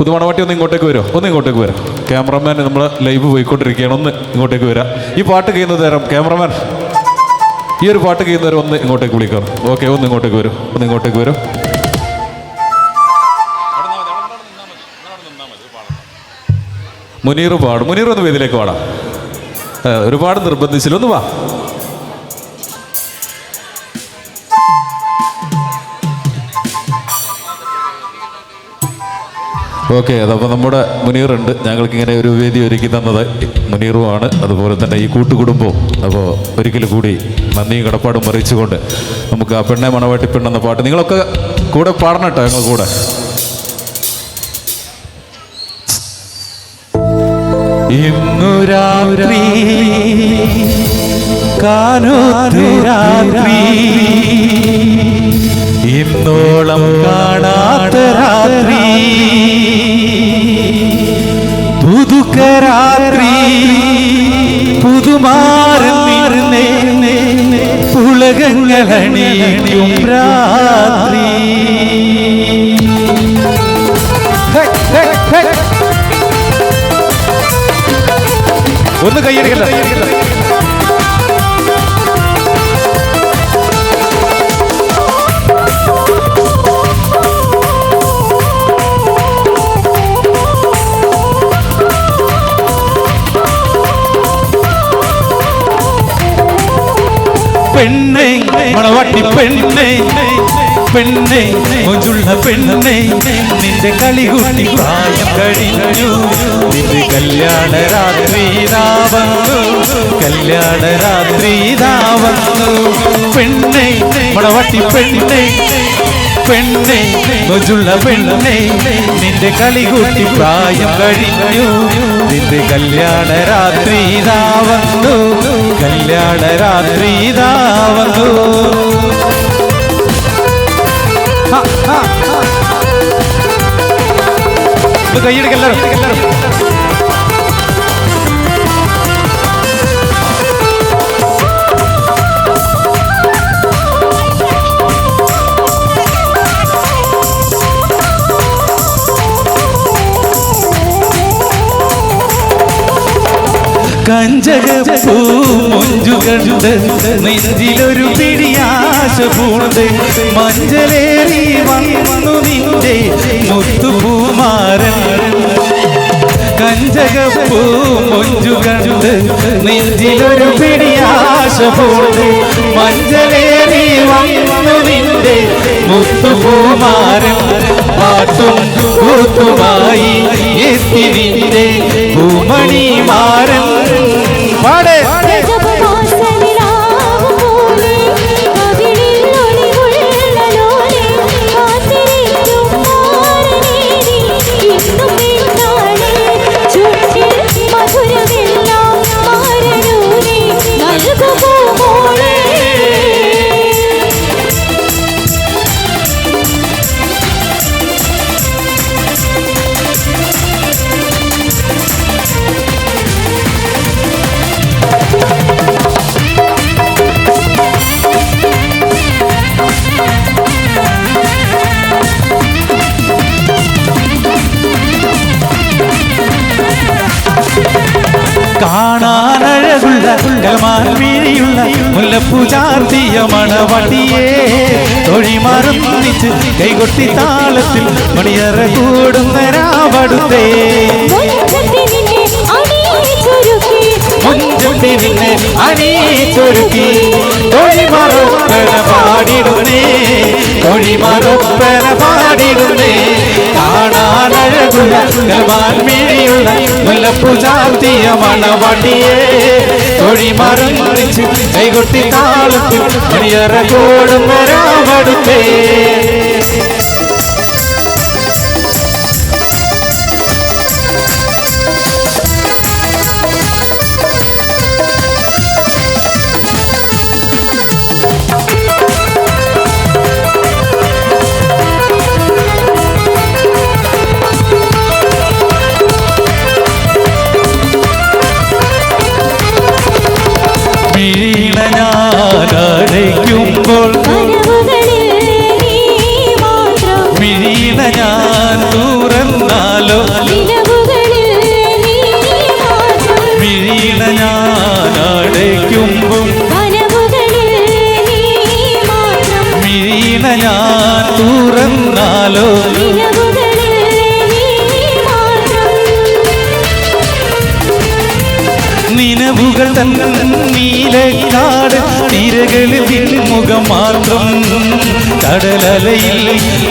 പുതുമണവാട്ടി ഒന്ന് ഇങ്ങോട്ടേക്ക് വരുമോ ഒന്ന് ഇങ്ങോട്ടേക്ക് വരാം. ക്യാമറമാൻ നമ്മൾ ലൈവ് പോയിക്കൊണ്ടിരിക്കുകയാണ്. ഒന്ന് ഇങ്ങോട്ടേക്ക് വരാം. ഈ പാട്ട് കഴിയുന്ന തരം ക്യാമറമാൻ. ഈ ഒരു പാട്ട് കഴിയുന്ന തരം ഒന്ന് ഇങ്ങോട്ടേക്ക് വിളിക്കാം ഓക്കെ ഒന്ന് ഇങ്ങോട്ടേക്ക് വരും. ഒന്ന് ഇങ്ങോട്ടേക്ക് വരും. മുനീർ പാടും. മുനീർ ഒന്ന് വേദിയിലേക്ക് പാടാം. ഒരുപാട് നിർബന്ധിച്ചില്ല. ഒന്ന് വാ. ഓക്കെ അതപ്പോൾ നമ്മുടെ മുനീറുണ്ട്. ഞങ്ങൾക്ക് ഇങ്ങനെ ഒരു വേദി ഒരുക്കി തന്നത് മുനീറുമാണ്. അതുപോലെ തന്നെ ഈ കൂട്ടുകുടുംബവും. അപ്പോൾ ഒരിക്കൽ കൂടി നന്ദിയും കടപ്പാടും അറിയിച്ചുകൊണ്ട് നമുക്ക് ആ പെണ്ണെ മണവാട്ടി പെണ്ണെന്ന പാട്ട് നിങ്ങളൊക്കെ കൂടെ പാടണം കേട്ടോ ഞങ്ങൾ കൂടെ. ഇന്നോളം കാണാത്ത രാത്രി. പുതുക്ക രാത്രി പുതുമാറുന്നേ പുളകങ്ങളണിയും രാത്രി. ഒന്ന് കൈയടിക്കല്ല പെണ്ണെ മണവാട്ടി പെണ്ണെ പെണ്ണെ മൊഞ്ചുള്ള പെണ്ണെ നിന്റെ കളി കൂട്ടി പ്രായം കഴിഞ്ഞു. നിന്റെ കല്യാണ രാത്രി വന്നു കല്യാണ രാത്രി വന്നു പെണ്ണെ മണവാട്ടി പെണ്ണെ പെണ്ണെ മൊഞ്ചുള്ള പെണ്ണെ നിന്റെ കളി കൂട്ടി പ്രായം കഴിഞ്ഞു. നിന്റെ കല്യാണ രാത്രി വന്നു. കല്യാണ രാത്രി വന്നു. കൈയെടുക്കെല്ലാരും എല്ലാരും കഞ്ചകപ്പൂ മുഞ്ചു കണ്ട് നെഞ്ചിലൊരു പിടിയാശ പൂണ്ട് മഞ്ചലേറി വന്നു നിന്റെ മുത്തുപൂമാരൻ. കഞ്ചകപ്പൂ കണ്ട് നെഞ്ചിലൊരു പിടിയാശ പൂണ്ട് മഞ്ചലേറി വന്നു നിന്റെ മുത്തുപൂമാരൻ. പാട്ടും കൂത്തുമായി എത്തി നിന്റെ പൂമണിമാരൻ പാടേ കാണാനഴകുള്ള കൽമാൻമീഴിയുള്ള മുല്ലപ്പൂ ചാർത്തിയ മണവട്ടിയേ. തൊഴി മറന്നിച്ച് കൈകൊട്ടി താളത്തിൽ മണിയറ കൂടുന്ന രാവടുത്തേ. മുഞ്ചത്തി നിന്നെ മുഞ്ചത്തി നിന്നെ അണിയിച്ചൊരുക്കി അണിയിച്ചൊരുക്കി തൊഴി മറപ്പന പാടിടുന്നേ. തൊഴിമറപ്പന പാടിടുന്നേ. കൽമാൻമീഴിയുള്ള മുല്ലപ്പൂ ചാർത്തിയ മണവട്ടിയേ തൊഴി മറിച്ച് കൈകൊട്ടി താളത്തിൽ മണിയറ ഞാനടയ്ക്കുമ്പോൾ വിഴിന ഞാൻ തുറന്നാലോ വിഴിന ഞാനടയ്ക്കുമ്പോൾ വിഴിന ഞാൻ തുറന്നാലോ? നിലവുകൾ തന്നെ തിരകളിൽ മുഖം മാത്രം കടലലയിൽ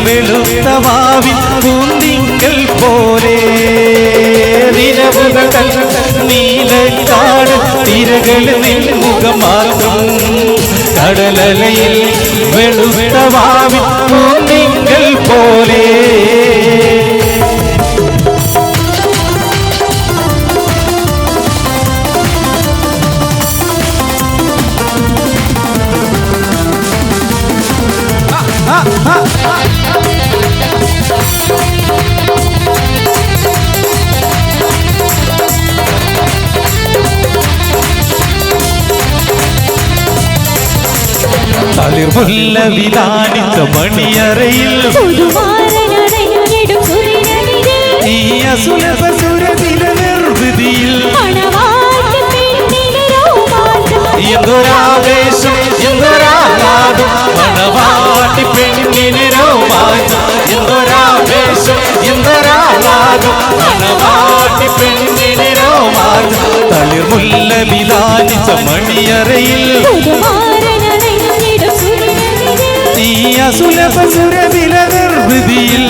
വെളുത്ത വാവിൽ പൂന്തിങ്കൽ പോലെ. നിലവുകൾ നീലക്കാട് തിരകളിൽ മുഖം മാത്രം കടലലയിൽ വെളുത്ത വാവിൽ പൂന്തിങ്കൽ പോലെ. തളിർമുല്ല വിധാനിച്ച മണിയറയിൽ. ഈ അസുലഭ സുരതില നിർവൃതിയിൽ എന്തൊരാവേശം എന്തൊരാഹ്ലാദം. മണവാട്ടി പെണ്ണിന് രോമാഞ്ചം. എന്തൊരാവേശം എന്തൊരാഹ്ലാദം. മണവാട്ടി പെണ്ണിന് രോമാഞ്ചം. തളിർമുല്ല വിധാനിച്ച മണിയറയിൽ. അസുലഭ സുരതില നിർവൃതിയിൽ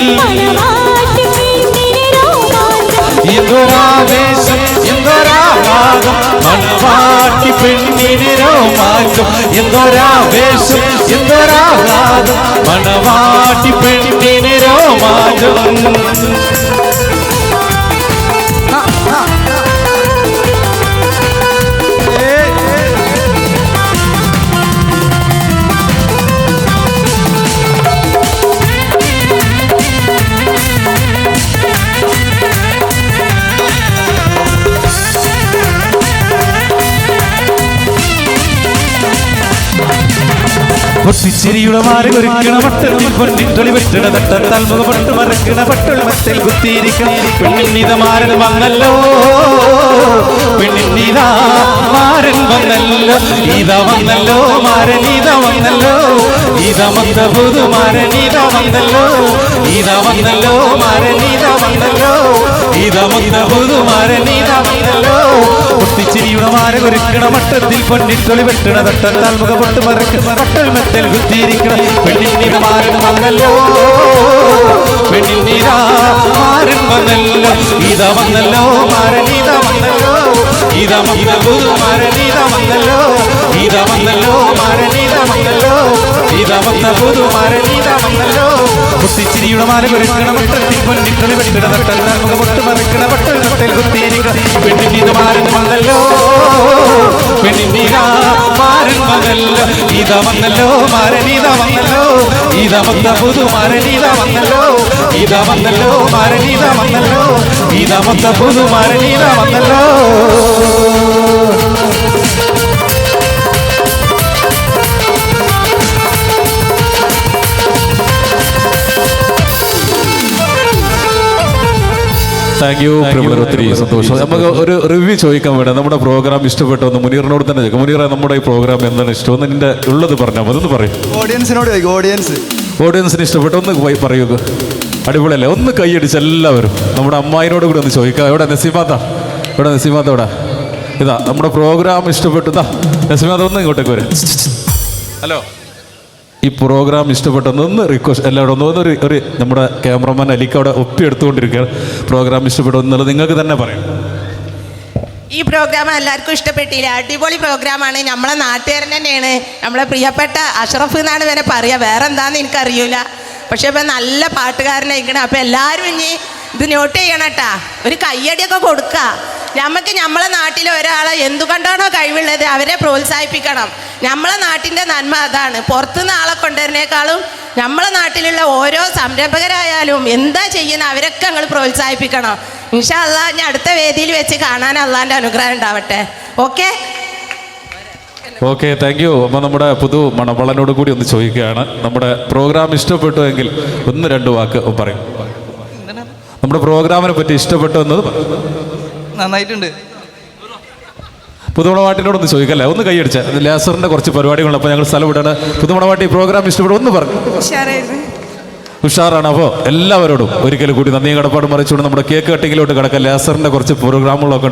എന്തൊരാവേശം എന്തൊരാഹ്ലാദം മണവാട്ടി പെണ്ണിന് രോമാറ്റം എന്തൊരാവേശം എന്തൊരാഹ്ലാദം മണവാട്ടി പെണ്ണിന് രോമാഞ്ചം. പൊട്ടിച്ചിരിയുടെ മാറി ഒരുക്കണ വട്ടത്തിൽ പൊന്നിൻ തൊളി വെട്ടണ തട്ടത്താൽ മുഖപൊട്ട് മറക്കണ പട്ടുളമത്തിൽ കുത്തിയിരിക്കണം പെണ്ണിന്നിത മാരൻ വന്നല്ലോ. പെണ്ണിന്നിതാ മാരൻ വന്നല്ലോ. ഇത വന്നല്ലോ മാരൻ ഇത വന്നല്ലോ. ഇത വന്ന പുതു മാരൻ ഇത വന്നല്ലോ. ഇത വന്നല്ലോ മാരൻ ഇത വന്നല്ലോ. പൊട്ടിച്ചിരിയുടെ മാര ഒരുക്കണ മട്ടത്തിൽ പൊന്നിൻ തൊളി വെട്ടണ തട്ടത്താൽ മുഖപൊട്ട് മറക്കണ പട്ടുളമത്തിൽ കുത്തിയിരിക്കണം പെണ്ണിന്നിത മാരൻ വന്നല്ലോ. പെണ്ണിന്നിതാ മാരൻ വന്നല്ലോ. ഇത വന്നല്ലോ. മാരൻ ഇത വന്നല്ലോ വന്നല്ലോ. ഇത വന്നല്ലോ മരണീത വന്നല്ലോ ഇത വന്ന പുതു മരണീത വന്നല്ലോ കുത്തിച്ചിരിയുടെ മാല പൊന്നിട്ടൊളി വെട്ടണ തട്ടത്താൽ മുഖപൊട്ട് മറക്കണ പട്ടുളമത്തിൽ കുത്തിയിരിക്കണം പെണ്ണിന്നിത മാരൻ വന്നല്ലോ പെണ്ണിന്നിതാ മാരൻ വന്നല്ലോ ഇത വന്നല്ലോ മാരൻ വന്നല്ലോ. ഇത വന്ന പുതു മാരൻ വന്നല്ലോ ഇത വന്നല്ലോ മാരൻ വന്നല്ലോ ഇത വന്ന പുതു മാരൻ വന്നല്ലോ താങ്ക് യു പ്രിയമുള്ളവർ ഒത്തിരി സന്തോഷം. നമുക്ക് ഒരു റിവ്യൂ ചോദിക്കാൻ വേണ്ട. നമ്മുടെ പ്രോഗ്രാം ഇഷ്ടപ്പെട്ടോ എന്ന് മുനീറിനോട് തന്നെ ചോദിക്കാം. മുനീറ നമ്മുടെ ഈ പ്രോഗ്രാം എന്താണ് ഇഷ്ടം? ഒന്ന് നിന്റെ ഉള്ളത് പറഞ്ഞാൽ മതി. ഒന്ന് പറയും. ഓഡിയൻസിനോട് ഓഡിയൻസ് ഓഡിയൻസിന് ഇഷ്ടപ്പെട്ടോ ഒന്ന് പോയി പറയൂ അടിപൊളിയല്ലേ? ഒന്ന് കൈയടിച്ച് എല്ലാവരും നമ്മുടെ അമ്മായിനോട് കൂടി ഒന്ന് ചോദിക്കാം. എവിടെ? നസീമാത്ത? എവിടെ നസീമാത്ത എവിടെ ഇതാ നമ്മുടെ പ്രോഗ്രാം ഇഷ്ടപ്പെട്ടു. ഇതാ നസീമാത്ത ഒന്ന് ഇങ്ങോട്ടേക്ക് വരും. ഹലോ ഈ പ്രോഗ്രാം ഇഷ്ടപ്പെട്ടെന്ന് റിക്വസ്റ്റ് എല്ലാവരും ഒന്ന് ഒരു ഒരു നമ്മുടെ ക്യാമറമാൻ അലിക്ക് അവിടെ ഒപ്പി എടുത്തുകൊണ്ടിരിക്കുകയാണ് പ്രോഗ്രാം ഇഷ്ടപ്പെട്ടു എന്നുള്ളത് നിങ്ങൾക്ക് തന്നെ പറയാം. ഈ പ്രോഗ്രാം എല്ലാവർക്കും ഇഷ്ടപ്പെട്ടില്ല അടിപൊളി പ്രോഗ്രാമാണ് നമ്മളെ നാട്ടുകാരൻ തന്നെയാണ്. നമ്മളെ പ്രിയപ്പെട്ട അഷറഫ് എന്നാണ് വരെ പറയുക വേറെ എന്താന്ന് എനിക്കറിയില്ല പക്ഷെ ഇപ്പം നല്ല പാട്ടുകാരനായിരിക്കണം. അപ്പം എല്ലാവരും ഇനി ഇത് നോട്ട് ചെയ്യണം കേട്ടാ. ഒരു കയ്യടിയൊക്കെ കൊടുക്കുക നമുക്ക് നമ്മളെ നാട്ടിൽ ഒരാളെ എന്തുകൊണ്ടാണോ കഴിവുള്ളത് അവരെ പ്രോത്സാഹിപ്പിക്കണം. നമ്മളെ നാട്ടിന്റെ നന്മ അതാണ്. പുറത്തുനിന്ന് ആളെ കൊണ്ടുവരുന്നേക്കാളും നമ്മളെ നാട്ടിലുള്ള ഓരോ സംരംഭകരായാലും എന്താ ചെയ്യുന്ന അവരൊക്കെ ഞങ്ങൾ പ്രോത്സാഹിപ്പിക്കണം. ഇൻഷാ അല്ലാ ഞാൻ അടുത്ത വേദിയിൽ വെച്ച് കാണാൻ അള്ളാന്റെ അനുഗ്രഹം ഉണ്ടാവട്ടെ. ഓക്കെ? ഓക്കെ താങ്ക് യു അപ്പോൾ നമ്മുടെ പുതു മണവളനോട് കൂടി ഒന്ന് ചോദിക്കുകയാണ്. നമ്മുടെ പ്രോഗ്രാം ഇഷ്ടപ്പെട്ടു എങ്കിൽ ഒന്ന് രണ്ട് വാക്ക് പറയും. നമ്മുടെ പ്രോഗ്രാമിനെ പറ്റി ഇഷ്ടപ്പെട്ടു എന്നത്. നന്നായിട്ടുണ്ട്. പുതുമണവാട്ടിനോടൊന്ന് ചോദിക്കല്ലേ? ഒന്ന് കൈയടിച്ച ലേസറിന്റെ കുറച്ച് പരിപാടികളുണ്ട്. അപ്പോൾ ഞങ്ങൾ സ്ഥലം വിടാണ് പുതുമണവാട്ടി പ്രോഗ്രാം ഇഷ്ടപ്പെടും ഒന്ന് പറഞ്ഞു ഉഷാറാണ്. അപ്പോൾ എല്ലാവരോടും ഒരിക്കലും കൂടി നന്ദിയും കടപ്പാടും മറിച്ചുകൊണ്ട് നമ്മുടെ കേക്ക് കട്ടിങ്ങിലോട്ട് കിടക്കാൻ ലേസറിന്റെ കുറച്ച് പ്രോഗ്രാമുകളൊക്കെ.